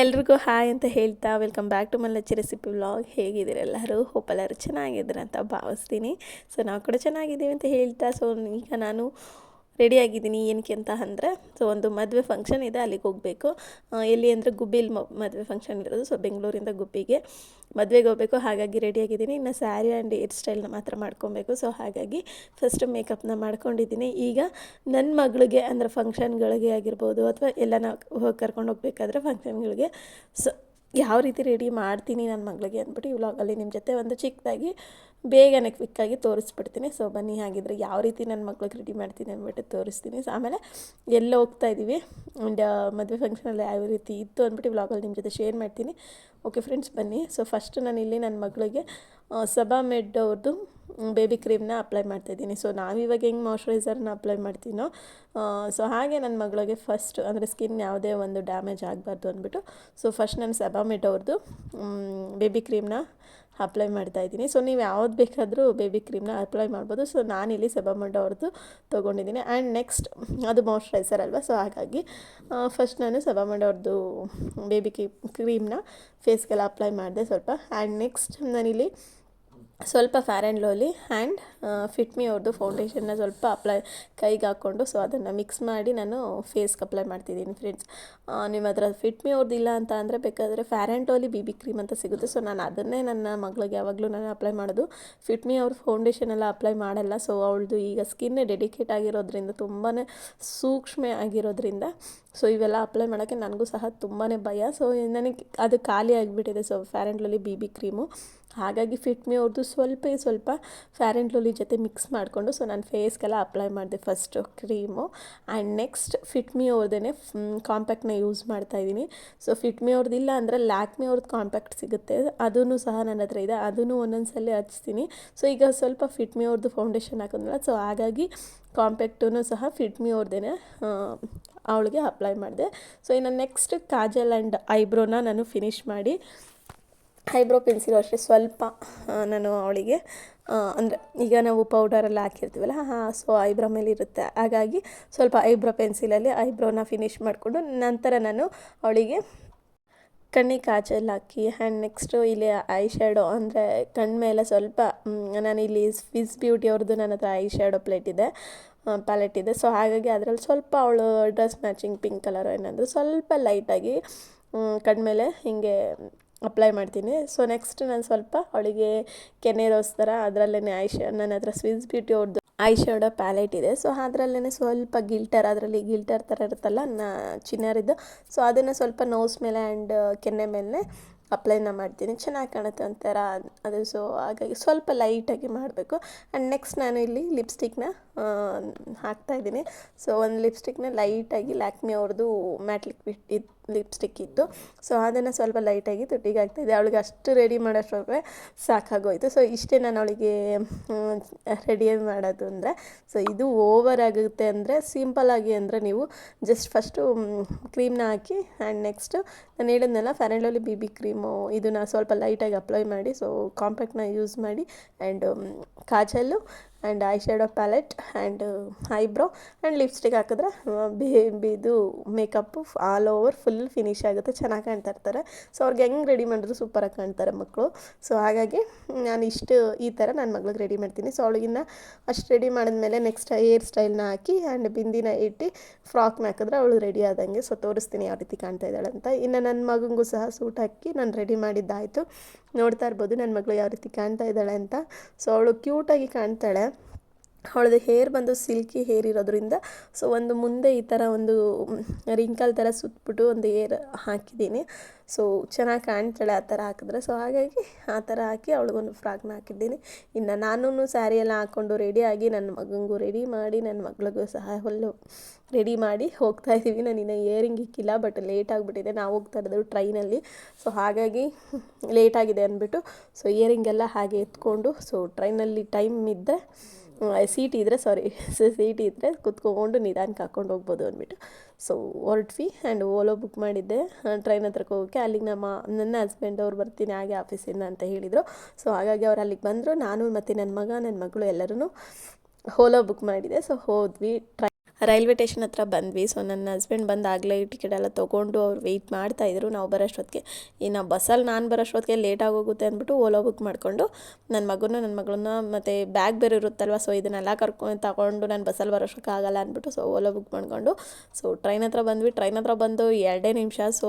ಎಲ್ರಿಗೂ ಹಾಯ್ ಅಂತ ಹೇಳ್ತಾ welcome back to Mallachi recipe vlog. ಹೇಗಿದ್ದೀರ ಎಲ್ಲರೂ? ಹೋಪ್ ಎಲ್ಲರೂ ಚೆನ್ನಾಗಿದ್ದೀರ ಅಂತ ಭಾವಿಸ್ತೀನಿ. ಸೊ ನಾವು ಕೂಡ ಚೆನ್ನಾಗಿದ್ದೀವಿ ಅಂತ ಹೇಳ್ತಾ ಸೊ ಈಗ ನಾನು ರೆಡಿಯಾಗಿದ್ದೀನಿ ಏನಕ್ಕೆ ಅಂತ ಅಂದರೆ ಸೊ ಒಂದು ಮದುವೆ ಫಂಕ್ಷನ್ ಇದೆ, ಅಲ್ಲಿಗೆ ಹೋಗಬೇಕು. ಎಲ್ಲಿ ಅಂದರೆ ಗುಬ್ಬಿಲಿ ಮದುವೆ ಫಂಕ್ಷನ್ ಇರೋದು ಸೊ ಬೆಂಗಳೂರಿಂದ ಗುಬ್ಬಿಗೆ ಮದುವೆಗೆ ಹೋಗಬೇಕು. ಹಾಗಾಗಿ ರೆಡಿಯಾಗಿದ್ದೀನಿ. ಇನ್ನು ಸ್ಯಾರಿ ಆ್ಯಂಡ್ ಹೇರ್ ಸ್ಟೈಲ್ನ ಮಾತ್ರ ಮಾಡ್ಕೊಬೇಕು. ಸೊ ಹಾಗಾಗಿ ಫಸ್ಟ್ ಮೇಕಪ್ನ ಮಾಡ್ಕೊಂಡಿದ್ದೀನಿ. ಈಗ ನನ್ನ ಮಗಳಿಗೆ ಅಂದರೆ ಫಂಕ್ಷನ್ಗಳಿಗೆ ಆಗಿರ್ಬೋದು, ಅಥವಾ ಎಲ್ಲನ ಹೋಗಿ ಕರ್ಕೊಂಡು ಹೋಗಬೇಕಾದ್ರೆ ಫಂಕ್ಷನ್ಗಳಿಗೆ ಸೊ ಯಾವ ರೀತಿ ರೆಡಿ ಮಾಡ್ತೀನಿ ನನ್ನ ಮಗಳಿಗೆ ಅಂದ್ಬಿಟ್ಟು ಈ ವ್ಲಾಗಲ್ಲಿ ನಿಮ್ಮ ಜೊತೆ ಒಂದು ಚಿಕ್ಕದಾಗಿ ಬೇಗನೆ ಕ್ವಿಕ್ಕಾಗಿ ತೋರಿಸ್ಬಿಡ್ತೀನಿ. ಸೊ ಬನ್ನಿ ಹಾಗಿದ್ರೆ ಯಾವ ರೀತಿ ನನ್ನ ಮಗ್ಳಿಗೆ ರೆಡಿ ಮಾಡ್ತೀನಿ ಅಂದ್ಬಿಟ್ಟು ತೋರಿಸ್ತೀನಿ. ಸೊ ಆಮೇಲೆ ಎಲ್ಲ ಹೋಗ್ತಾ ಇದ್ದೀವಿ ಆ್ಯಂಡ್ ಮದುವೆ ಫಂಕ್ಷನಲ್ಲಿ ಯಾವ ರೀತಿ ಇತ್ತು ಅಂದ್ಬಿಟ್ಟು ವ್ಲಾಗಲ್ಲಿ ನಿಮ್ಮ ಜೊತೆ ಶೇರ್ ಮಾಡ್ತೀನಿ. ಓಕೆ ಫ್ರೆಂಡ್ಸ್ ಬನ್ನಿ. ಸೊ ಫಸ್ಟ್ ನಾನು ಇಲ್ಲಿ ನನ್ನ ಮಗಳಿಗೆ ಸಬಾ ಮೆಡ್ ಅವ್ರದ್ದು ಬೇಬಿ ಕ್ರೀಮ್ನ ಅಪ್ಲೈ ಮಾಡ್ತಾಯಿದ್ದೀನಿ ಸೊ ನಾವಿವಾಗ ಹೆಂಗೆ ಮಾಯ್ಶ್ಚರೈಸರ್ನ ಅಪ್ಲೈ ಮಾಡ್ತೀನೋ ಸೊ ಹಾಗೆ ನನ್ನ ಮಗಳಿಗೆ ಫಸ್ಟ್ ಅಂದರೆ ಸ್ಕಿನ್ ಯಾವುದೇ ಒಂದು ಡ್ಯಾಮೇಜ್ ಆಗಬಾರ್ದು ಅಂದ್ಬಿಟ್ಟು ಸೊ ಫಸ್ಟ್ ನಾನು ಸೆಬಾಮಿಟ್ ಅವ್ರದ್ದು ಬೇಬಿ ಕ್ರೀಮ್ನ ಅಪ್ಲೈ ಮಾಡ್ತಾ ಇದ್ದೀನಿ. ಸೊ ನೀವು ಯಾವ್ದು ಬೇಕಾದರೂ ಬೇಬಿ ಕ್ರೀಮ್ನ ಅಪ್ಲೈ ಮಾಡ್ಬೋದು. ಸೊ ನಾನಿಲ್ಲಿ ಸೆಬಾಮಂಡ ಅವ್ರದ್ದು ತೊಗೊಂಡಿದ್ದೀನಿ. ಆ್ಯಂಡ್ ನೆಕ್ಸ್ಟ್ ಅದು ಮಾಯ್ಶ್ಚರೈಸರ್ ಅಲ್ವಾ? ಸೊ ಹಾಗಾಗಿ ಫಸ್ಟ್ ನಾನು ಸೆಬಾಮಂಡ ಅವ್ರದ್ದು ಬೇಬಿ ಕ್ರೀಮ್ನ ಫೇಸ್ಗೆಲ್ಲ ಅಪ್ಲೈ ಮಾಡಿದೆ ಸ್ವಲ್ಪ. ಆ್ಯಂಡ್ ನೆಕ್ಸ್ಟ್ ನಾನಿಲ್ಲಿ ಸ್ವಲ್ಪ Fair and Lovely and Fit Me ಅವ್ರದ್ದು ಫೌಂಡೇಶನ್ನ ಸ್ವಲ್ಪ ಅಪ್ಲೈ ಕೈಗೆ ಹಾಕ್ಕೊಂಡು ಸೊ ಅದನ್ನು ಮಿಕ್ಸ್ ಮಾಡಿ ನಾನು ಫೇಸ್ಗೆ ಅಪ್ಲೈ ಮಾಡ್ತಿದ್ದೀನಿ ಫ್ರೆಂಡ್ಸ್ ನಿಮ್ಮ ಹತ್ರ ಫಿಟ್ ಮಿ ಅವ್ರದ್ದು ಇಲ್ಲ ಅಂತ ಅಂದರೆ ಬೇಕಾದರೆ fair and lovely B B cream ಅಂತ ಸಿಗುತ್ತೆ. ಸೊ ನಾನು ಅದನ್ನೇ ನನ್ನ ಮಗಳಿಗೆ ಯಾವಾಗಲೂ ನಾನು ಅಪ್ಲೈ ಮಾಡೋದು. ಫಿಟ್ ಮಿ ಅವ್ರ ಫೌಂಡೇಶನ್ ಎಲ್ಲ ಅಪ್ಲೈ ಮಾಡಲ್ಲ. ಸೊ ಅವಳದು ಈಗ ಸ್ಕಿನ್ನೇ ಡೆಡಿಕೇಟ್ ಆಗಿರೋದ್ರಿಂದ ತುಂಬಾ ಸೂಕ್ಷ್ಮ ಆಗಿರೋದ್ರಿಂದ ಸೊ ಇವೆಲ್ಲ ಅಪ್ಲೈ ಮಾಡೋಕ್ಕೆ ನನಗೂ ಸಹ ತುಂಬಾ ಭಯ. ಸೊ ನನಗೆ ಅದು ಖಾಲಿ ಆಗಿಬಿಟ್ಟಿದೆ. So fair and lovely B B cream ಹಾಗಾಗಿ ಫಿಟ್ ಮಿ ಅವ್ರದ್ದು ಸ್ವಲ್ಪ ಸ್ವಲ್ಪ ಫ್ಯಾರ್ ಆ್ಯಂಡ್ ಲೋಲಿ ಜೊತೆ ಮಿಕ್ಸ್ ಮಾಡಿಕೊಂಡು ಸೊ ನಾನು ಫೇಸ್ಗೆಲ್ಲ ಅಪ್ಲೈ ಮಾಡಿದೆ first cream and next fit me ಅವ್ರದ್ದೇ ಕಾಂಪ್ಯಾಕ್ಟ್ನ ಯೂಸ್ ಮಾಡ್ತಾಯಿದ್ದೀನಿ ಸೊ ಫಿಟ್ ಮಿ ಅವ್ರದ್ದು ಇಲ್ಲ ಅಂದರೆ ಲ್ಯಾಕ್ಮಿ ಅವ್ರದ್ದು ಕಾಂಪ್ಯಾಕ್ಟ್ ಸಿಗುತ್ತೆ. ಅದೂ ಸಹ ನನ್ನ ಹತ್ರ ಇದೆ. ಅದನ್ನು ಒಂದೊಂದು ಸಲ ಹಚ್ತೀನಿ. ಸೊ ಈಗ ಸ್ವಲ್ಪ ಫಿಟ್ ಮಿ ಅವ್ರದ್ದು ಫೌಂಡೇಶನ್ ಹಾಕಿದ್ನಲ್ಲ ಸೊ ಹಾಗಾಗಿ ಕಾಂಪ್ಯಾಕ್ಟೂ ಸಹ ಫಿಟ್ ಮಿ ಅವ್ರದ್ದೇ ಅವಳಿಗೆ ಅಪ್ಲೈ ಮಾಡಿದೆ. ಸೊ ಇನ್ನು ನೆಕ್ಸ್ಟ್ ಕಾಜಲ್ ಆ್ಯಂಡ್ ಐಬ್ರೋನ ನಾನು ಫಿನಿಷ್ ಮಾಡಿ ಐಬ್ರೋ ಪೆನ್ಸಿಲ್ ಅಷ್ಟೇ ಸ್ವಲ್ಪ ನಾನು ಅವಳಿಗೆ ಅಂದರೆ ಈಗ ನಾವು ಪೌಡರೆಲ್ಲ ಹಾಕಿರ್ತೀವಲ್ಲ ಹಾಂ ಸೊ ಐಬ್ರೋ ಮೇಲೆ ಇರುತ್ತೆ. ಹಾಗಾಗಿ ಸ್ವಲ್ಪ ಐಬ್ರೋ ಪೆನ್ಸಿಲಲ್ಲಿ ಐಬ್ರೋನ ಫಿನಿಷ್ ಮಾಡಿಕೊಂಡು ನಂತರ ನಾನು ಅವಳಿಗೆ ಕಣ್ಣಿಗೆ ಕಾಜಲ್ ಹಾಕಿ ಆ್ಯಂಡ್ ನೆಕ್ಸ್ಟು ಇಲ್ಲಿ ಐ ಶ್ಯಾಡೋ ಅಂದರೆ ಕಣ್ಣ ಮೇಲೆ ಸ್ವಲ್ಪ ಇಲ್ಲಿ ಫಿಸ್ ಬ್ಯೂಟಿ ಅವ್ರದ್ದು ನನ್ನ ಹತ್ರ ಐ ಶ್ಯಾಡೋ ಪ್ಲೇಟ್ ಇದೆ ಪ್ಯಾಲೆಟ್ ಇದೆ. ಸೊ ಹಾಗಾಗಿ ಅದರಲ್ಲಿ ಸ್ವಲ್ಪ ಅವಳು ಡ್ರೆಸ್ ಮ್ಯಾಚಿಂಗ್ ಪಿಂಕ್ ಕಲರ್ ಏನಾದರೂ ಸ್ವಲ್ಪ ಲೈಟಾಗಿ ಕಣ್ಮೇಲೆ ಹೀಗೆ ಅಪ್ಲೈ ಮಾಡ್ತೀನಿ. ಸೊ ನೆಕ್ಸ್ಟ್ ನಾನು ಸ್ವಲ್ಪ ಅವಳಿಗೆ ಕೆನೆ ರೋಸ್ ಥರ ಅದರಲ್ಲೇ ಐ ನನ್ನ ಹತ್ರ ಸ್ವಿಸ್ ಬ್ಯೂಟಿ ಅವ್ರದ್ದು ಐ ಶ್ಯಾಡೋ ಪ್ಯಾಲೆಟ್ ಇದೆ. ಸೊ ಅದರಲ್ಲೇ ಸ್ವಲ್ಪ ಗಿಲ್ಟರ್, ಅದರಲ್ಲಿ ಗಿಲ್ಟರ್ ಥರ ಇರುತ್ತಲ್ಲ, ನಾ ಚಿನ್ನರಿದ್ದು ಸೊ ಅದನ್ನು ಸ್ವಲ್ಪ ನೋಸ್ ಮೇಲೆ ಆ್ಯಂಡ್ ಕೆನ್ನೆ ಮೇಲೆ ಅಪ್ಲೈನ ಮಾಡ್ತೀನಿ. ಚೆನ್ನಾಗಿ ಕಾಣುತ್ತೆ ಒಂಥರ ಅದು ಸೊ ಹಾಗಾಗಿ ಸ್ವಲ್ಪ ಲೈಟಾಗಿ ಮಾಡಬೇಕು. ಆ್ಯಂಡ್ ನೆಕ್ಸ್ಟ್ ನಾನು ಇಲ್ಲಿ ಲಿಪ್ಸ್ಟಿಕ್ನ ಹಾಕ್ತಾಯಿದ್ದೀನಿ ಸೊ ಒಂದು ಲಿಪ್ಸ್ಟಿಕ್ನ ಲೈಟಾಗಿ ಲ್ಯಾಕ್ಮಿ ಅವ್ರದ್ದು ಮ್ಯಾಟ್ ಲಿಕ್ವಿಡ್ ಇದು ಲಿಪ್ಸ್ಟಿಕ್ ಇತ್ತು. ಸೊ ಅದನ್ನು ಸ್ವಲ್ಪ ಲೈಟಾಗಿ ತುಟ್ಟಿಗೆ ಹಾಕ್ತಾಯಿದ್ದೆ ಅವಳಿಗೆ ಅಷ್ಟು ರೆಡಿ ಮಾಡೋಷ್ಟೊಳಗೆ ಸಾಕಾಗೋಯಿತು. ಸೊ ಇಷ್ಟೇ ನಾನು ಅವಳಿಗೆ ರೆಡಿ ಮಾಡೋದು ಅಂದರೆ ಸೊ ಇದು ಓವರ್ ಆಗುತ್ತೆ ಅಂದರೆ ಸಿಂಪಲ್ಲಾಗಿ ಅಂದರೆ ನೀವು ಜಸ್ಟ್ ಫಸ್ಟು ಕ್ರೀಮ್ನ ಹಾಕಿ ಆ್ಯಂಡ್ ನೆಕ್ಸ್ಟು ನಾನು ಹೇಳಿದ್ನಲ್ಲ ಫ್ಯಾರಲ್ಡಲ್ಲಿ ಬಿ ಬಿ ಕ್ರೀಮು ಇದನ್ನು ಸ್ವಲ್ಪ ಲೈಟಾಗಿ ಅಪ್ಲೈ ಮಾಡಿ ಸೊ ಕಾಂಪ್ಯಾಕ್ಟ್ನ ಯೂಸ್ ಮಾಡಿ and kajal and eye shadow palette and eyebrow and lipstick ಹಾಕಿದ್ರೆ ಬೇಬಿದು makeup all over full finish ಆಗುತ್ತೆ, ಚೆನ್ನಾಗಿ ಕಾಣ್ತಾ ಇರ್ತಾರೆ. ಸೊ ಅವ್ರಿಗೆ ಹೆಂಗೆ ರೆಡಿ ಮಾಡಿದ್ರು ಸೂಪರಾಗಿ ಕಾಣ್ತಾರೆ ಮಕ್ಕಳು ಸೊ ಹಾಗಾಗಿ ನಾನು ಇಷ್ಟು ಈ ಥರ ನನ್ನ ಮಗಳಿಗೆ ರೆಡಿ ಮಾಡ್ತೀನಿ. ಸೊ ಅವಳಿಗಿನ್ನ ಅಷ್ಟು ರೆಡಿ ಮಾಡಿದ್ಮೇಲೆ ನೆಕ್ಸ್ಟ್ ಹೇರ್ ಸ್ಟೈಲ್ನ ಹಾಕಿ ಆ್ಯಂಡ್ ಬಿಂದಿನ ಇಟ್ಟು ಫ್ರಾಕ್ನ ಹಾಕಿದ್ರೆ ಅವಳು ರೆಡಿ ಆದಂಗೆ. ಸೊ ತೋರಿಸ್ತೀನಿ ಯಾವ ರೀತಿ ಕಾಣ್ತಾ ಇದ್ದಾಳೆ ಅಂತ. ಇನ್ನು ನನ್ನ ಮಗನಿಗೂ ಸಹ ಸೂಟ್ ಹಾಕಿ ನಾನು ರೆಡಿ ಮಾಡಿದ್ದಾಯಿತು. ನೋಡ್ತಾ ಇರ್ಬೋದು ನನ್ನ ಮಗಳು ಯಾವ ರೀತಿ ಕಾಣ್ತಾ ಇದ್ದಾಳೆ ಅಂತ. ಸೊ ಅವಳು ಕ್ಯೂಟಾಗಿ ಕಾಣ್ತಾಳೆ. ಅವಳದು ಹೇರ್ ಬಂದು ಸಿಲ್ಕಿ ಹೇರ್ ಇರೋದ್ರಿಂದ ಸೊ ಒಂದು ಮುಂದೆ ಈ ಥರ ಒಂದು ರಿಂಕಲ್ ಥರ ಸುತ್ತಬಿಟ್ಟು ಒಂದು ಏರ್ ಹಾಕಿದ್ದೀನಿ. ಸೊ ಚೆನ್ನಾಗಿ ಕಾಣ್ತಾಳೆ ಆ ಥರ ಹಾಕಿದ್ರೆ ಸೊ ಹಾಗಾಗಿ ಆ ಥರ ಹಾಕಿ ಅವಳಿಗೊಂದು ಫ್ರಾಕ್ನ ಹಾಕಿದ್ದೀನಿ. ಇನ್ನು ನಾನೂ ಸ್ಯಾರಿ ಎಲ್ಲ ಹಾಕ್ಕೊಂಡು ರೆಡಿಯಾಗಿ ನನ್ನ ಮಗನಿಗೂ ರೆಡಿ ಮಾಡಿ, ನನ್ನ ಮಗಳಿಗೂ ಸಹ ಹೊಲ್ಲು ರೆಡಿ ಮಾಡಿ ಹೋಗ್ತಾ ಇದ್ದೀವಿ. ನಾನು ಇನ್ನು ಇಯರಿಂಗ್ ಇಕ್ಕಿಲ್ಲ ಬಟ್ ಲೇಟ್ ಆಗಿಬಿಟ್ಟಿದೆ. ನಾವು ಹೋಗ್ತಾ ಇರೋದು ಟ್ರೈನಲ್ಲಿ. ಸೊ ಹಾಗಾಗಿ ಲೇಟಾಗಿದೆ ಅಂದ್ಬಿಟ್ಟು ಸೊ ಇಯರಿಂಗ್ ಎಲ್ಲ ಹಾಗೆ ಎತ್ಕೊಂಡು ಸೊ ಟ್ರೈನಲ್ಲಿ ಟೈಮ್ ಇದ್ದರೆ ಸೀಟ್ ಇದ್ದರೆ ಸಾರಿ ಸೀಟ್ ಇದ್ದರೆ ಕುತ್ಕೊಂಡು ನಿಧಾನಕ್ಕೆ ಹಾಕ್ಕೊಂಡು ಹೋಗ್ಬೋದು ಅಂದ್ಬಿಟ್ಟು. ಸೊ ಹೊರಟ್ವಿ ಆ್ಯಂಡ್ ಓಲೋ ಬುಕ್ ಮಾಡಿದ್ದೆ. ಟ್ರೈನ್ ಹತ್ರಕ್ಕೆ ಹೋಗೋಕ್ಕೆ ಅಲ್ಲಿಗೆ ನಮ್ಮ, ನನ್ನ ಹಸ್ಬೆಂಡ್ ಅವ್ರು ಬರ್ತೀನಿ ಹಾಗೆ ಆಫೀಸಿಂದ ಅಂತ ಹೇಳಿದರು. ಸೊ ಹಾಗಾಗಿ ಅವ್ರು ಅಲ್ಲಿಗೆ ಬಂದರು. ನಾನು ಮತ್ತು ನನ್ನ ಮಗ ನನ್ನ ಮಗಳು ಎಲ್ಲರೂ ಓಲೋ ಬುಕ್ ಮಾಡಿದೆ. ಸೊ ಹೋದ್ವಿ ಟ್ರೈ ರೈಲ್ವೆ ಸ್ಟೇಷನ್ ಹತ್ರ ಬಂದ್ವಿ. ಸೊ ನನ್ನ ಹಸ್ಬೆಂಡ್ ಬಂದು ಆಗಲೇ ಟಿಕೆಟ್ ಎಲ್ಲ ತೊಗೊಂಡು ಅವ್ರು ವೆಯ್ಟ್ ಮಾಡ್ತಾಯಿದ್ರು ನಾವು ಬರೋಷ್ಟೊತ್ತಿಗೆ ಇನ್ನು ಬಸ್ಸಲ್ಲಿ ನಾನು ಬರೋಷ್ಟೊತ್ತಿಗೆ ಲೇಟ್ ಆಗೋಗುತ್ತೆ ಅಂದ್ಬಿಟ್ಟು ಓಲೋ ಬುಕ್ ಮಾಡಿಕೊಂಡು ನನ್ನ ಮಗನೂ ನನ್ನ ಮಗಳನ್ನ ಮತ್ತು ಬ್ಯಾಗ್ ಬೇರೆ ಇರುತ್ತಲ್ವ ಸೊ ಇದನ್ನೆಲ್ಲ ಕರ್ಕೊಂಡು ತಗೊಂಡು ನಾನು ಬಸ್ಸಲ್ಲಿ ಬರೋಷ್ಟಕ್ಕಾಗಲ್ಲ ಅಂದ್ಬಿಟ್ಟು ಸೊ ಓಲೋ ಬುಕ್ ಮಾಡಿಕೊಂಡು ಸೊ ಟ್ರೈನ್ ಹತ್ರ ಬಂದ್ವಿ. ಟ್ರೈನ್ ಹತ್ರ ಬಂದು ಎರಡೇ ನಿಮಿಷ. ಸೊ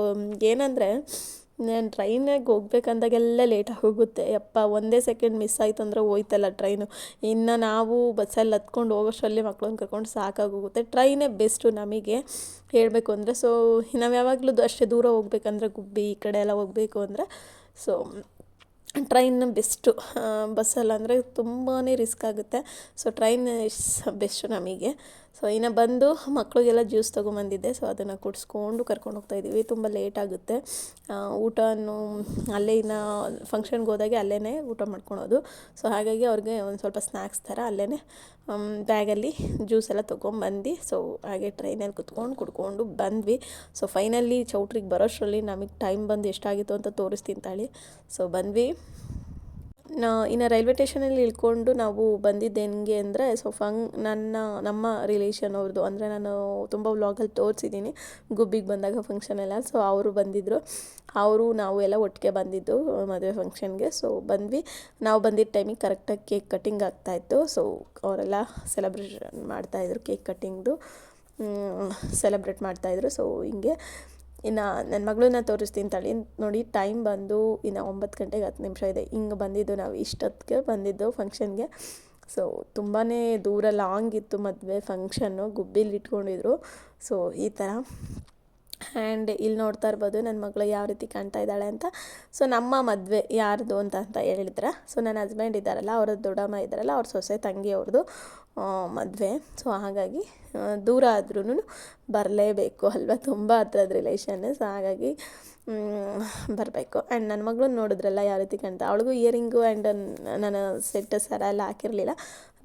ಏನಂದರೆ ನಾನು ಟ್ರೈನಾಗ ಹೋಗ್ಬೇಕಂದಾಗೆಲ್ಲ ಲೇಟಾಗಿ ಹೋಗುತ್ತೆ ಅಪ್ಪ ಒಂದೇ ಸೆಕೆಂಡ್ ಮಿಸ್ ಆಯ್ತು ಅಂದರೆ ಹೋಯ್ತಲ್ಲ ಟ್ರೈನು. ಇನ್ನು ನಾವು ಬಸ್ಸಲ್ಲಿ ಹತ್ಕೊಂಡು ಹೋಗೋಷ್ಟರಲ್ಲಿ ಮಕ್ಳನ್ನ ಕರ್ಕೊಂಡು ಸಾಕಾಗೋಗುತ್ತೆ. ಟ್ರೈನೇ ಬೆಸ್ಟು ನಮಗೆ ಹೇಳಬೇಕು ಅಂದರೆ. ಸೊ, ನಾವು ಯಾವಾಗಲೂ ಅಷ್ಟೇ ದೂರ ಹೋಗ್ಬೇಕಂದ್ರೆ ಗುಬ್ಬಿ, ಈ ಕಡೆ ಎಲ್ಲ ಹೋಗಬೇಕು ಅಂದರೆ. So, train best. ಬಸ್ಸಲ್ಲಿ ಅಂದರೆ ತುಂಬಾ ರಿಸ್ಕ್ ಆಗುತ್ತೆ. ಸೊ, ಟ್ರೈನ್ ಇಸ್ ಬೆಸ್ಟು ನಮಗೆ. ಸೊ ಇನ್ನು ಬಂದು ಮಕ್ಕಳಿಗೆಲ್ಲ ಜ್ಯೂಸ್ ತೊಗೊಂಬಂದಿದ್ದೆ. ಸೊ ಅದನ್ನು ಕುಡಿಸ್ಕೊಂಡು ಕರ್ಕೊಂಡು ಹೋಗ್ತಾ ಇದ್ದೀವಿ. ತುಂಬ ಲೇಟ್ ಆಗುತ್ತೆ. ಊಟನೂ ಅಲ್ಲೇ ಇನ್ನು ಫಂಕ್ಷನ್ಗೆ ಹೋದಾಗೆ ಅಲ್ಲೇ ಊಟ ಮಾಡ್ಕೊಳೋದು. ಸೊ ಹಾಗಾಗಿ ಅವ್ರಿಗೆ ಒಂದು ಸ್ವಲ್ಪ ಸ್ನ್ಯಾಕ್ಸ್ ಥರ ಅಲ್ಲೇ ಬ್ಯಾಗಲ್ಲಿ ಜ್ಯೂಸ್ ಎಲ್ಲ ತೊಗೊಂಬಂದು ಸೊ ಹಾಗೆ ಟ್ರೈನಲ್ಲಿ ಕುತ್ಕೊಂಡು ಕುಡ್ಕೊಂಡು ಬಂದ್ವಿ. ಸೊ ಫೈನಲಿ ಚೌಟ್ರಿಗೆ ಬರೋಷ್ಟರಲ್ಲಿ ನಮಗೆ ಟೈಮ್ ಬಂದು ಎಷ್ಟಾಗಿತ್ತು ಅಂತ ತೋರಿಸ್ತೀನಿ ತಾಳಿ. ಸೊ ಬಂದ್ವಿ. ಇನ್ನು ರೈಲ್ವೆ ಸ್ಟೇಷನಲ್ಲಿ ಇಳ್ಕೊಂಡು ನಾವು ಬಂದಿದ್ದು ಹೆಂಗೆ ಅಂದರೆ ಸೊ ಫಂಗ್ ನನ್ನ, ನಮ್ಮ ರಿಲೇಷನ್ ಅವ್ರದ್ದು ಅಂದರೆ ನಾನು ತುಂಬ ವ್ಲಾಗಲ್ಲಿ ತೋರಿಸಿದ್ದೀನಿ, ಗುಬ್ಬಿಗೆ ಬಂದಾಗ ಫಂಕ್ಷನ್ ಎಲ್ಲ. ಸೊ ಅವರು ಬಂದಿದ್ದರು ಅವರು ನಾವು ಎಲ್ಲ ಒಟ್ಟಿಗೆ ಬಂದಿದ್ದು ಮದುವೆ ಫಂಕ್ಷನ್ಗೆ ಸೊ ಬಂದ್ವಿ. ನಾವು ಬಂದಿದ್ದ ಟೈಮಿಗೆ ಕರೆಕ್ಟಾಗಿ ಕೇಕ್ ಕಟ್ಟಿಂಗ್ ಆಗ್ತಾಯಿತ್ತು ಸೊ ಅವರೆಲ್ಲ ಸೆಲೆಬ್ರೇಷನ್ ಮಾಡ್ತಾಯಿದ್ರು ಕೇಕ್ ಕಟ್ಟಿಂಗ್ದು ಸೆಲೆಬ್ರೇಟ್ ಮಾಡ್ತಾಯಿದ್ರು ಸೊ ಹಿಂಗೆ. ಇನ್ನು ನನ್ನ ಮಗಳನ್ನ ತೋರಿಸ್ತೀನಿ ತಳಿ. ನೋಡಿ ಟೈಮ್ ಬಂದು ಇನ್ನು ಒಂಬತ್ತು ಗಂಟೆಗೆ ಹತ್ತು ನಿಮಿಷ ಇದೆ. ಹಿಂಗೆ ಬಂದಿದ್ದು ನಾವು ಇಷ್ಟೊತ್ತಿಗೆ ಬಂದಿದ್ದು ಫಂಕ್ಷನ್ಗೆ ಸೊ ತುಂಬಾ ದೂರ ಲಾಂಗ್ ಇತ್ತು ಮದುವೆ ಫಂಕ್ಷನ್ನು ಗುಬ್ಬಿಲಿ ಇಟ್ಕೊಂಡಿದ್ರು. ಸೊ ಈ ಥರ ಆ್ಯಂಡ್ ಇಲ್ಲಿ ನೋಡ್ತಾ ಇರ್ಬೋದು ನನ್ನ ಮಗಳು ಯಾವ ರೀತಿ ಕಾಣ್ತಾ ಇದ್ದಾಳೆ ಅಂತ. ಸೊ ನಮ್ಮ ಮದುವೆ ಯಾರ್ದು ಅಂತ ಅಂತ ಹೇಳಿದ್ರೆ. ಸೊ ನನ್ನ ಹಸ್ಬೆಂಡ್ ಇದ್ದಾರಲ್ಲ ಅವರ ದೊಡ್ಡಮ್ಮ ಇದ್ದಾರಲ್ಲ, ಅವ್ರ ಸೊಸೆ, ತಂಗಿ ಅವ್ರದ್ದು ಮದುವೆ. ಸೊ ಹಾಗಾಗಿ ದೂರ ಆದ್ರೂ ಬರಲೇಬೇಕು ಅಲ್ವಾ? ತುಂಬ ಹತ್ರದ ರಿಲೇಷನ್ ಸೊ ಹಾಗಾಗಿ ಬರಬೇಕು. ಆ್ಯಂಡ್ ನನ್ನ ಮಗಳು ನೋಡಿದ್ರಲ್ಲ ಯಾವ ರೀತಿ ಕಾಣ್ತಾ? ಅವಳಿಗೂ ಇಯರಿಂಗು ಆ್ಯಂಡ್ ನನ್ನ ಸೆಟ್ ಸರ ಎಲ್ಲ ಹಾಕಿರಲಿಲ್ಲ.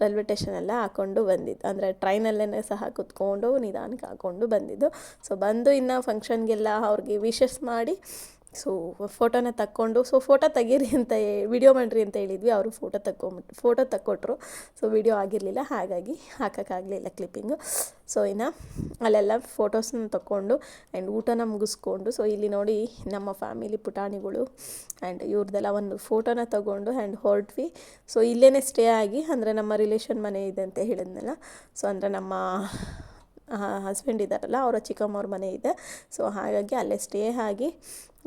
ರೈಲ್ವೆ ಸ್ಟೇಷನೆಲ್ಲ ಹಾಕ್ಕೊಂಡು ಬಂದಿದ್ದು ಅಂದರೆ ಟ್ರೈನಲ್ಲೇ ಸಹ ಕುತ್ಕೊಂಡು ನಿಧಾನಕ್ಕೆ ಹಾಕ್ಕೊಂಡು ಬಂದಿದ್ದು. ಸೊ ಬಂದು ಇನ್ನು ಫಂಕ್ಷನ್ಗೆಲ್ಲ ಅವ್ರಿಗೆ ವಿಶಸ್ ಮಾಡಿ ಸೊ ಫೋಟೋನ ತಕ್ಕೊಂಡು ಸೊ ಫೋಟೋ ತೆಗೀರಿ ಅಂತ ವಿಡಿಯೋ ಮಾಡಿರಿ ಅಂತ ಹೇಳಿದ್ವಿ. ಅವರು ಫೋಟೋ ತಕ್ಕೊಂಬಿಟ್ಟು ಫೋಟೋ ತಕ್ಕೊಟ್ರು. ಸೊ ವಿಡಿಯೋ ಆಗಿರಲಿಲ್ಲ. ಹಾಗಾಗಿ ಹಾಕೋಕ್ಕಾಗಲಿಲ್ಲ ಕ್ಲಿಪ್ಪಿಂಗು ಸೊ ಇನ್ನು ಅಲ್ಲೆಲ್ಲ ಫೋಟೋಸ್ನ ತಕ್ಕೊಂಡು ಆ್ಯಂಡ್ ಊಟನ ಮುಗಿಸ್ಕೊಂಡು ಸೊ ಇಲ್ಲಿ ನೋಡಿ ನಮ್ಮ ಫ್ಯಾಮಿಲಿ ಪುಟಾಣಿಗಳು ಆ್ಯಂಡ್ ಇವ್ರದ್ದೆಲ್ಲ ಒಂದು ಫೋಟೋನ ತಗೊಂಡು ಆ್ಯಂಡ್ ಹೊರಟ್ವಿ. ಸೊ ಇಲ್ಲೇ ಸ್ಟೇ ಆಗಿ, ಅಂದರೆ ನಮ್ಮ ರಿಲೇಷನ್ ಮನೆ ಇದೆ ಅಂತ ಹೇಳಿದ್ನಲ್ಲ. ಸೊ ಅಂದರೆ ನಮ್ಮ ಹಸ್ಬೆಂಡ್ ಇದ್ದಾರಲ್ಲ, ಅವರ ಚಿಕ್ಕಮ್ಮವ್ರ ಮನೆ ಇದೆ. ಸೊ ಹಾಗಾಗಿ ಅಲ್ಲೇ ಸ್ಟೇ ಆಗಿ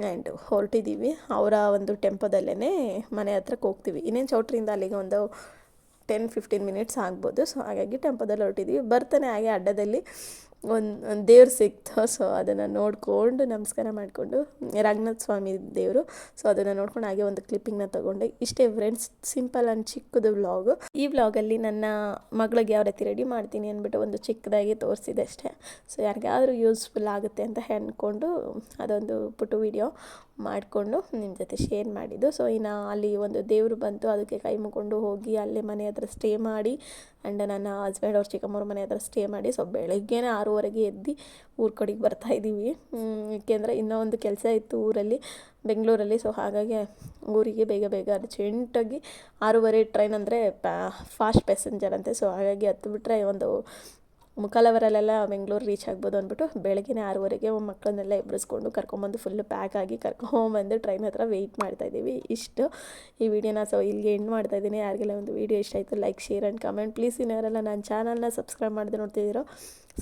ಆ್ಯಂಡ್ ಹೊರಟಿದ್ದೀವಿ ಅವರ ಒಂದು ಟೆಂಪೋದಲ್ಲೇ ಮನೆ ಹತ್ರಕ್ಕೆ ಹೋಗ್ತೀವಿ. ಇನ್ನೇನು ಚೌಟ್ರಿಂದ ಅಲ್ಲಿಗೆ ಒಂದು ಟೆನ್ ಫಿಫ್ಟೀನ್ ಮಿನಿಟ್ಸ್ ಆಗ್ಬೋದು. ಸೊ ಹಾಗಾಗಿ ಟೆಂಪೋದಲ್ಲಿ ಹೊರಟಿದ್ದೀವಿ ಬರ್ತಾನೆ ಹಾಗೆ ಅಡ್ಡದಲ್ಲಿ. ಒಂದು ಒಂದು ದೇವ್ರು ಸಿಕ್ತು ಸೊ ಅದನ್ನು ನೋಡಿಕೊಂಡು ನಮಸ್ಕಾರ ಮಾಡಿಕೊಂಡು, ರಂಗನಾಥ ಸ್ವಾಮಿ ದೇವರು ಸೊ ಅದನ್ನು ನೋಡ್ಕೊಂಡು ಹಾಗೆ ಒಂದು ಕ್ಲಿಪ್ಪಿಂಗ್ನ ತೊಗೊಂಡೆ. ಇಷ್ಟೇ ಫ್ರೆಂಡ್ಸ್ ಸಿಂಪಲ್ ಆ್ಯಂಡ್ ಚಿಕ್ಕದು ವ್ಲಾಗು ಈ ವ್ಲಾಗಲ್ಲಿ ನನ್ನ ಮಗಳಿಗೆ ಯಾವ ರೀತಿ ರೆಡಿ ಮಾಡ್ತೀನಿ ಅಂದ್ಬಿಟ್ಟು ಒಂದು ಚಿಕ್ಕದಾಗಿ ತೋರಿಸಿದೆ ಅಷ್ಟೇ. ಸೊ ಯಾರಿಗಾದರೂ ಯೂಸ್ಫುಲ್ ಆಗುತ್ತೆ ಅಂತ ಅಂದ್ಕೊಂಡು ಅದೊಂದು ಪುಟ್ಟು ವಿಡಿಯೋ ಮಾಡಿಕೊಂಡು ನಿಮ್ಮ ಜೊತೆ ಶೇರ್ ಮಾಡಿದ್ದು. ಸೊ ಇನ್ನು ಅಲ್ಲಿ ಒಂದು ದೇವರು ಬಂತು, ಅದಕ್ಕೆ ಕೈ ಮುಗೊಂಡು ಹೋಗಿ, ಅಲ್ಲೇ ಮನೆ ಹತ್ರ ಸ್ಟೇ ಮಾಡಿ ಆ್ಯಂಡ್ ನನ್ನ ಹಸ್ಬೆಂಡ್ ಅವ್ರ ಚಿಕ್ಕಮ್ಮವ್ರ ಮನೆ ಹತ್ರ ಸ್ಟೇ ಮಾಡಿ ಸೊ ಬೆಳಗ್ಗೆನೇ ಆರೂವರೆಗೆ ಎದ್ದು ಊರ ಕಡೆಗೆ ಬರ್ತಾ ಇದ್ದೀವಿ ಏಕೆಂದರೆ ಇನ್ನೂ ಒಂದು ಕೆಲಸ ಇತ್ತು ಊರಲ್ಲಿ, ಬೆಂಗಳೂರಲ್ಲಿ. ಸೊ ಹಾಗಾಗಿ ಊರಿಗೆ ಬೇಗ ಬೇಗ ಅರ್ಜೆಂಟಾಗಿ ಆರೂವರೆ ಟ್ರೈನ್ ಅಂದರೆ ಫಾಸ್ಟ್ ಪ್ಯಾಸೆಂಜರ್ ಅಂತೆ. ಸೊ ಹಾಗಾಗಿ ಹತ್ತು ಬಿಟ್ಟರೆ ಒಂದು ಮುಖಾಲವರಲ್ಲೆಲ್ಲ ಬೆಂಗಳೂರು ರೀಚ್ ಆಗ್ಬೋದು ಅಂದ್ಬಿಟ್ಟು ಬೆಳಗ್ಗೆ ಆರೂವರೆಗೆ ಮಕ್ಕಳನ್ನೆಲ್ಲ ಎಬ್ಬರಿಸ್ಕೊಂಡು ಕರ್ಕೊಂಬಂದು ಫುಲ್ಲು ಪ್ಯಾಕ್ ಆಗಿ ಕರ್ಕೊಂಬಂದು ಟ್ರೈನ್ ಹತ್ರ ವೆಯ್ಟ್ ಮಾಡ್ತಾಯಿದ್ದೀವಿ ಇಷ್ಟು. ಈ ವಿಡಿಯೋನ ಸೊ ಇಲ್ಲಿಗೆ ಎಂಡ್ ಮಾಡ್ತಾಯಿದ್ದೀನಿ ಯಾರಿಗೆಲ್ಲ ಒಂದು ವೀಡಿಯೋ ಇಷ್ಟ ಆಯಿತು like share and comment please ಇನ್ನವರೆಲ್ಲ ನನ್ನ ಚಾನಲ್ನ ಸಬ್ಸ್ಕ್ರೈಬ್ ಮಾಡಿದೆ ನೋಡ್ತಿದ್ದೀರೋ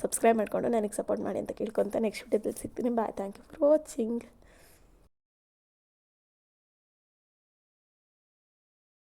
ಸಬ್ಸ್ಕ್ರೈಬ್ ಮಾಡಿಕೊಂಡು ನನಗೆ ಸಪೋರ್ಟ್ ಮಾಡಿ ಅಂತ ಕೇಳ್ಕೊತ ನೆಕ್ಸ್ಟ್ ವಿಡಿಯೋದಲ್ಲಿ ಸಿಗ್ತೀನಿ. Bye thank you for watching